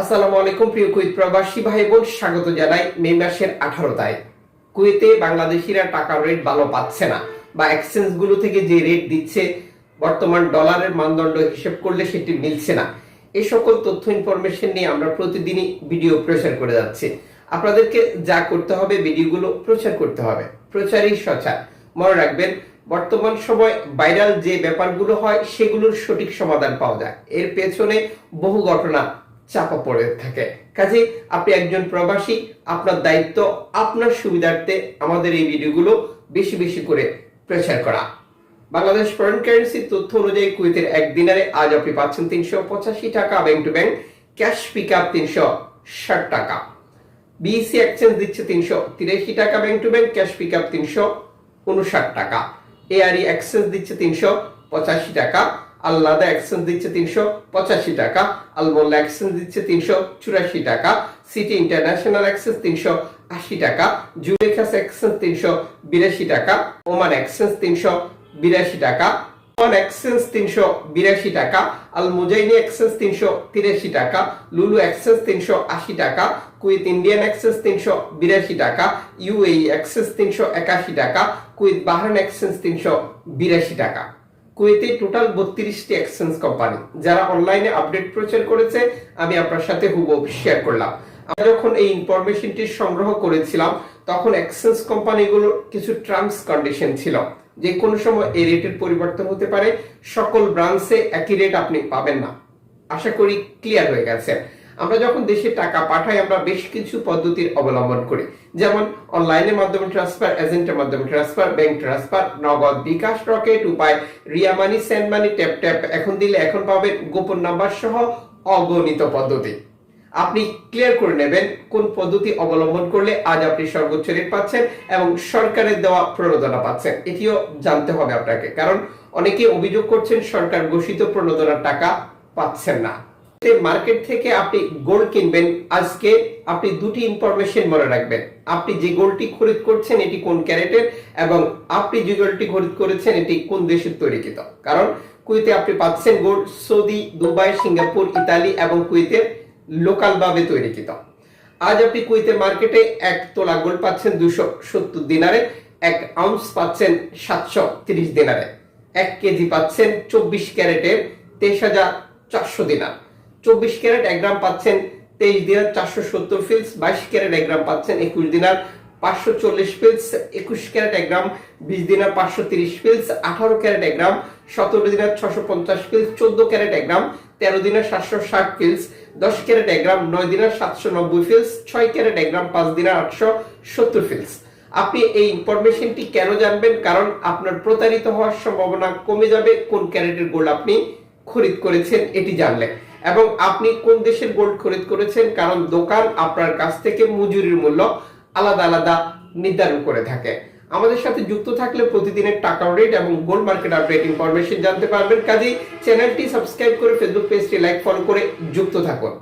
আসসালামু আলাইকুম, প্রিয় কুয়েত প্রবাসী ভাই বোন স্বাগত জানাই মে মাসের আঠারো তারিখ কুয়েতে বাংলাদেশিরা টাকার রেট ভালো পাচ্ছে না বা এক্সচেঞ্জগুলো থেকে যে রেট দিচ্ছে, বর্তমান ডলারের মানদণ্ড হিসেব করলে সেটি মিলছে না। এই সকল তথ্য ইনফরমেশন নিয়ে আমরা প্রতিদিনই ভিডিও প্রচার করে যাচ্ছি। আপনাদেরকে যা করতে হবে ভিডিওগুলো প্রচার করতে হবে। প্রচারই সচার। মনে রাখবেন, বর্তমান সময় ভাইরাল যে ব্যাপারগুলো হয়, সেগুলোর সঠিক সমাধান পাওয়া যায়। এর পেছনে বহু ঘটনা চাপা পড়ে থাকে। কাজে আপনি একজন প্রবাসী, আপনার দায়িত্ব, আপনার সুবিধার্থে আমাদের এই ভিডিওগুলো বেশি বেশি করে প্রচার করা। বাংলাদেশ ফরেন কারেন্সি তথ্য অনুযায়ী কুয়েতের এক দিনারে আজ আপনি পাচ্ছেন তিনশো পঁচাশি টাকা, bank to bank, cash pick up তিনশো ষাট টাকা। বিএসসি এক্সচেঞ্জ দিচ্ছে তিনশো তিরাশি টাকা, bank to bank, cash pick up তিনশো উনষাট টাকা। এআরই এক্সচেঞ্জ দিচ্ছে তিনশো পঁচাশি টাকা। আল্লাদা এক্সচেঞ্জ দিচ্ছে তিনশো পঁচাশি টাকা, আলমোল্লা এক্সচেঞ্জ দিচ্ছে তিনশো চুরাশি টাকা সিটি ইন্টারন্যাশনাল এক্সচেঞ্জ তিনশো আশি টাকা জুলেখাস এক্সচেঞ্জ তিনশো বিরাশি টাকা ওমান এক্সচেঞ্জ তিনশো বিরাশি টাকা ওয়ান এক্সচেঞ্জ তিনশো বিরাশি টাকা আল মুজাইনি এক্সচেঞ্জ তিনশো তিরাশি টাকা লুলু এক্সচেঞ্জ তিনশো আশি টাকা কুইথ ইন্ডিয়ান এক্সচেঞ্জ তিনশো বিরাশি টাকা ইউএই এক্সচেঞ্জ তিনশো একাশি টাকা কুইথ বাহরান এক্সচেঞ্জ তিনশো বিরাশি টাকা। কুয়েতে টোটাল বত্রিশটি এক্সচেঞ্জ কোম্পানি, যারা অনলাইনে আপডেট প্রচার করেছে, আমি আপনার সাথে হুবহু শেয়ার করলাম। আমরা যখন এই ইনফরমেশনটি সংগ্রহ করেছিলাম, তখন এক্সচেঞ্জ কোম্পানিগুলোর কিছু টার্মস কন্ডিশন ছিল। যে কোনো সময় এই রেটের পরিবর্তন হতে পারে, সকল ব্রাঞ্চে একই রেট আপনি পাবেন না। আশা করি ক্লিয়ার হয়ে গেছে। আমরা যখন দেশে টাকা পাঠাই, আমরা বেশ কিছু পদ্ধতির অবলম্বন করি। যেমন অনলাইনের মাধ্যমে ট্রান্সফার এজেন্টের মাধ্যমে transfer bank transfer Nagad bKash Rocket Upay, Ria money send money tap tap এখন দিলে এখন পাবেন গোপন নাম্বার সহ অগণিত পদ্ধতি। আপনি ক্লিয়ার করে নেবেন কোন পদ্ধতি অবলম্বন করলে আজ আপনি সর্বোচ্চ রেট পাচ্ছেন এবং সরকারের দেওয়া প্রণোদনা পাচ্ছেন। এটিও জানতে হবে আপনাকে, কারণ অনেকে অভিযোগ করছেন সরকার ঘোষিত প্রণোদনার টাকা পাচ্ছেন না। মার্কেট থেকে আপনি গোল্ড কিনবেন, আজকে আপনি দুটি ইনফরমেশন মনে রাখবেন। আপনি যে গোল্ডটি খরিদ করছেন, এটি কোন ক্যারেটের? এবং আপনি যে গোল্ডটি খরিদ করেছেন, এটি কোন দেশের তৈরিকৃত? কারণ কুয়েতে আপনি পাচ্ছেন gold Saudi, Dubai, Singapore, Italy এবং কুয়েতের লোকাল ভাবে তৈরিকৃত। আজ আপনি কুয়েতের মার্কেটে এক তোলা গোল্ড পাচ্ছেন দুশো সত্তর দিনারে, এক আউন্স পাচ্ছেন সাতশো তিরিশ দিনারে। এক কেজি পাচ্ছেন চব্বিশ ক্যারেটের তেইশ হাজার চারশো দিনার। চব্বিশ ক্যারেট এক গ্রাম পাচ্ছেন তেইশ দিনার চারশো সত্তর ফিলস, বাইশ ক্যারেট এক গ্রাম পাচ্ছেন একুশ দিনার পাঁচশো চল্লিশ ফিলস, একুশ ক্যারেট এক গ্রাম, বিশ দিনার পাঁচশো তিরিশ ফিলস, আঠারো ক্যারেট এক গ্রাম, সতেরো দিনার ছশো পঞ্চাশ ফিলস, চোদ্দ ক্যারেট এক গ্রাম, তেরো দিনার সাতশো ষাট ফিলস, দশ ক্যারেট এক গ্রাম, নয় দিনার সাতশো নব্বই ফিলস, ছয় ক্যারেট এক গ্রাম, পাঁচ দিনার আটশো সত্তর ফিলস। আপনি এই ইনফরমেশনটি কেন জানবেন? কারণ আপনার প্রতারিত হওয়ার সম্ভাবনা কমে যাবে। কোন ক্যারেটের গোল্ড আপনি খরিদ করেছেন, এটি জানলে এবং আপনি কোন দেশের গোল্ড খরিদ করেছেন? কারণ দোকান আপনার কাছ থেকে মজুরির মূল্য আলাদা আলাদা নির্ধারণ করে থাকে। আমাদের সাথে যুক্ত থাকলে প্রতিদিনের টাকা রেট এবং গোল্ড মার্কেট আপডেট ইনফরমেশন জানতে পারবেন। কাজেই চ্যানেলটি সাবস্ক্রাইব করে ফেসবুক পেজটি লাইক ফলো করে যুক্ত থাকুন।